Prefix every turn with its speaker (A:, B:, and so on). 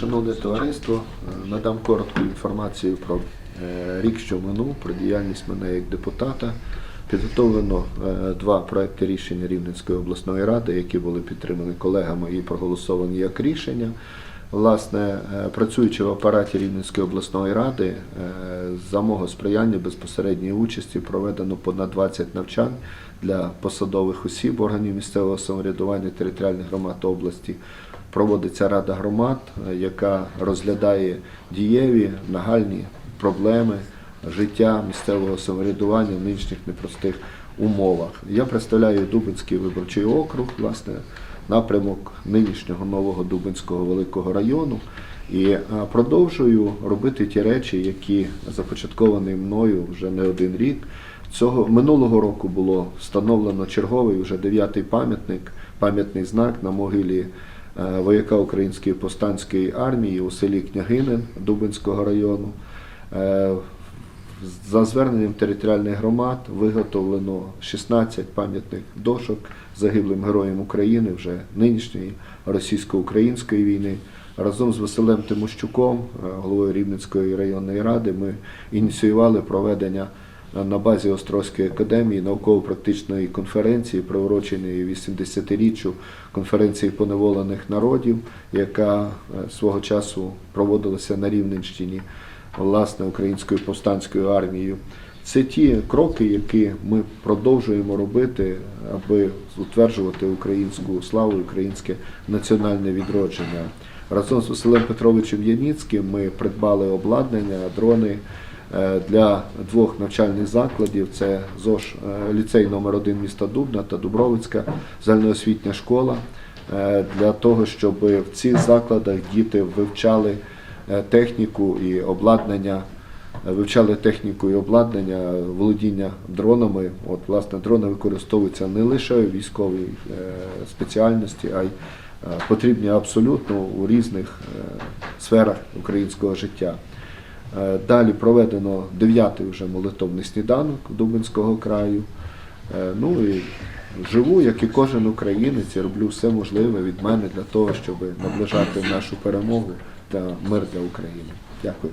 A: Шановне товариство, е, надам коротку інформацію про е, рік, що минув, про діяльність мене як депутата. Підготовлено е, два проекти рішення Рівненської обласної ради, які були підтримані колегами і проголосовані як рішення. Власне, працюючи в апараті Рівненської обласної ради, за мого сприяння безпосередньої участі проведено понад 20 навчань для посадових осіб органів місцевого самоврядування територіальних громад області. Проводиться рада громад, яка розглядає дієві нагальні проблеми життя місцевого самоврядування в нинішніх непростих умовах. Я представляю Дубинський виборчий округ, власне, напрямок нинішнього нового Дубинського великого району. І е, продовжую робити ті речі, які започатковані мною вже не один рік. Цього минулого року було встановлено черговий вже дев'ятий пам'ятник, пам'ятний знак на могилі вояка Української повстанської армії у селі Княгинин Дубинського району. Е, За зверненням територіальних громад виготовлено 16 пам'ятних дошок загиблим героям України вже нинішньої російсько-української війни. Разом з Василем Тимощуком, е, головою Рівненської районної ради, ми ініціювали проведення е, на базі Острозької академії науково-практичної конференції, приуроченої 80-річчю конференції поневолених народів, яка е, свого часу проводилася на Рівненщині власне українською повстанською армією. Це ті кроки, які ми продовжуємо робити, аби утверджувати українську славу, українське національне відродження. Разом з Василем Петровичем Яніцьким ми придбали обладнання, дрони для двох навчальних закладів. Це ЗОЖ е, ліцей номер 1 міста Дубна та Дубровицька загальноосвітня школа е, для того, щоб в цих закладах діти вивчали е, техніку і обладнання, е, вивчали техніку і обладнання володіння дронами. От, власне, дрони використовуються не лише у військовій е, спеціальності, а й е, потрібні абсолютно у різних е, сферах українського життя. Е, Далі проведено дев'ятий вже молитовний сніданок Дубинського краю. Е, Ну і живу, як і кожен українець, і роблю все можливе від мене для того, щоб наближати нашу перемогу та мир для України. Дякую.